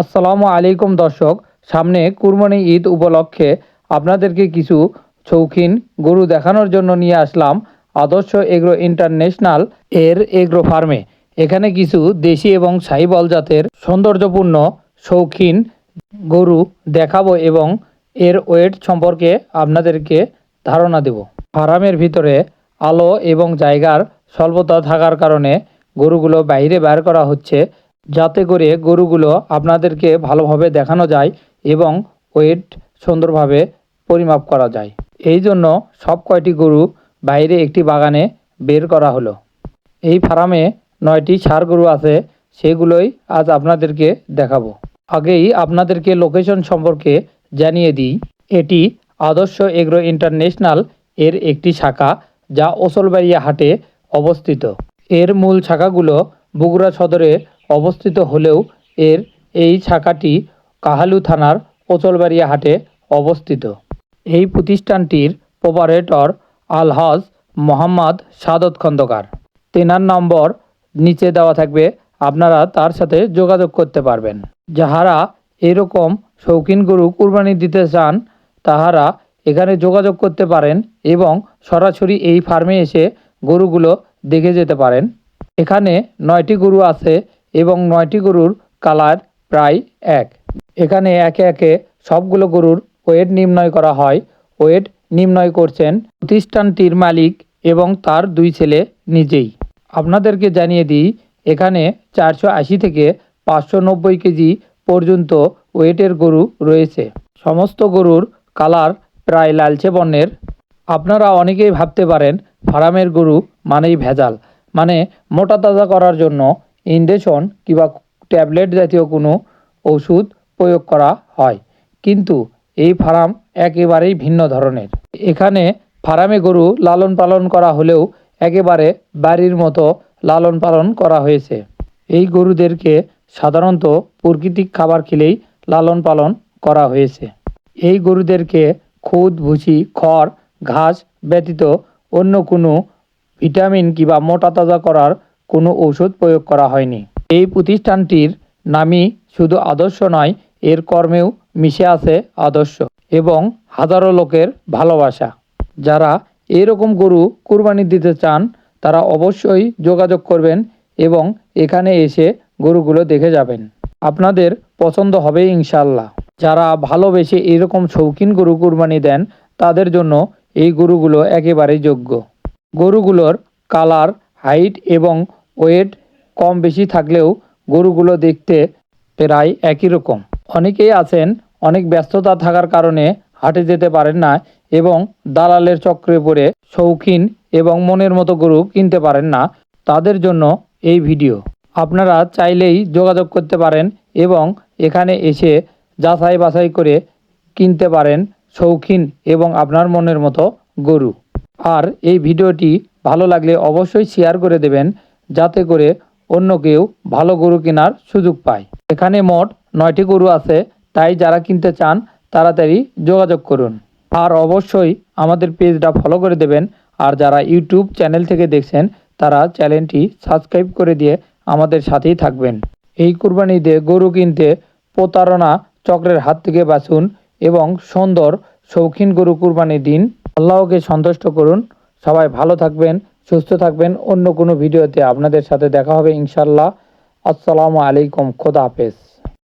আসসালামু আলাইকুম দর্শক, সামনে কুরবানি ঈদ উপলক্ষে আপনাদেরকে কিছু শৌখিন গরু দেখানোর জন্য নিয়ে আসলাম আদর্শ এগ্রো ইন্টারন্যাশনাল এর এগ্রো ফার্মে। এখানে কিছু দেশি এবং সাহিবল জাতের সৌন্দর্যপূর্ণ শৌখিন গরু দেখাবো এবং এর ওয়েট সম্পর্কে আপনাদেরকে ধারণা দেব। ফার্মের ভিতরে আলো এবং জায়গার স্বল্পতা থাকার কারণে গরুগুলো বাইরে বের করা হচ্ছে যাতে করে গরুগুলো আপনাদেরকে ভালোভাবে দেখানো যায় এবং ওয়েট সুন্দরভাবে পরিমাপ করা যায়। এই জন্য সব কয়টি গরু বাইরে একটি বাগানে বের করা হলো। এই ফার্মে নয়টি সার গরু আছে, সেগুলোই আজ আপনাদেরকে দেখাবো। আগেই আপনাদেরকে লোকেশন সম্পর্কে জানিয়ে দিই, এটি আদর্শ এগ্রো ইন্টারন্যাশনাল এর একটি শাখা যা ওসলবাড়িয়া হাটে অবস্থিত। এর মূল শাখাগুলো বগুড়া সদরে অবস্থিত হলেও এর এই শাখাটি কাহালু থানার ওচলবাড়িয়া হাটে অবস্থিত। এই প্রতিষ্ঠানটির প্রপারেটর আলহাজ মোহাম্মদ সাদত খন্দকার। তেনার নম্বর নিচে দেওয়া থাকবে, আপনারা তার সাথে যোগাযোগ করতে পারবেন। যাহারা এরকম শৌখিন গরু কুরবানি দিতে চান, তাহারা এখানে যোগাযোগ করতে পারেন এবং সরাসরি এই ফার্মে এসে গরুগুলো দেখে যেতে পারেন। এখানে নয়টি গরু আছে এবং নয়টি গরুর কালার প্রায় এক। এখানে একে একে সবগুলো গরুর ওয়েট নির্ণয় করা হয়। ওয়েট নির্ণয় করছেন প্রতিষ্ঠানটির মালিক এবং তার দুই ছেলে নিজেই। আপনাদেরকে জানিয়ে দিই, এখানে চারশো আশি থেকে পাঁচশো নব্বই কেজি পর্যন্ত ওয়েটের গরু রয়েছে। সমস্ত গরুর কালার প্রায় লালচে বর্ণের। আপনারা অনেকেই ভাবতে পারেন, ফার্মের গরু মানেই ভেজাল মানে মোটা তাজা করার জন্য ইনজেকশন কিংবা ট্যাবলেট জাতীয় কোনো ওষুধ প্রয়োগ করা হয়। কিন্তু এই ফার্ম একেবারেই ভিন্ন ধরনের। এখানে ফার্মে গরু লালন পালন করা হলেও একেবারে বাড়ির মতো লালন পালন করা হয়েছে। এই গরুদেরকে সাধারণত প্রাকৃতিক খাবার খেলেই লালন পালন করা হয়েছে। এই গরুদেরকে খুদ, ভুসি, খড়, ঘাস ব্যতীত অন্য কোনো ভিটামিন কিংবা মোটা তাজা করার কোনো ঔষধ প্রয়োগ করা হয়নি। এই প্রতিষ্ঠানটির নামই শুধু আদর্শ নয়, এর কর্মেও মিশে আছে আদর্শ এবং হাজারো লোকের ভালোবাসা। যারা এরকম গরু কুরবানি দিতে চান, তারা অবশ্যই যোগাযোগ করবেন এবং এখানে এসে গরুগুলো দেখে যাবেন। আপনাদের পছন্দ হবে ইনশাল্লাহ যারা ভালোবেসে এরকম শৌখিন গরু কুরবানি দেন, তাদের জন্য এই গরুগুলো একেবারেই যোগ্য। গরুগুলোর কালার, হাইট এবং ওয়েট কম বেশি থাকলেও গরুগুলো দেখতে প্রায় একই রকম। অনেকেই আছেন, অনেক ব্যস্ততা থাকার কারণে হাটে যেতে পারেন না এবং দালালের চক্রে পড়ে শৌখিন এবং মনের মতো গরু কিনতে পারেন না। তাদের জন্য এই ভিডিও। আপনারা চাইলেই যোগাযোগ করতে পারেন এবং এখানে এসে যাচাই বাছাই করে কিনতে পারেন শৌখিন এবং আপনার মনের মতো গরু। আর এই ভিডিওটি ভালো লাগলে অবশ্যই শেয়ার করে দেবেন। যাতে করে অন্য কেউ ভালো গরু কেনার সুযোগ পায়। এখানে মোট নয়টি গরু আছে, তাই যারা কিনতে চান তাড়াতাড়ি যোগাযোগ করুন। আর অবশ্যই আমাদের পেজটা ফলো করে দেবেন, আর যারা ইউটিউব চ্যানেল থেকে দেখছেন, তারা চ্যানেলটি সাবস্ক্রাইব করে দিয়ে আমাদের সাথেই থাকবেন। এই কুরবানিতে গরু কিনতে প্রতারণা চক্রের হাত থেকে বাঁচুন এবং সুন্দর, শৌখিন গরু কুরবানি দিন। আল্লাহকে সন্তুষ্ট করুন। সবাই ভালো থাকবেন। সুস্থ থাকবেন। অন্য কোনো ভিডিওতে আপনাদের সাথে দেখা হবে ইনশাল্লাহ আসসালামু আলাইকুম। খোদা হাফেজ।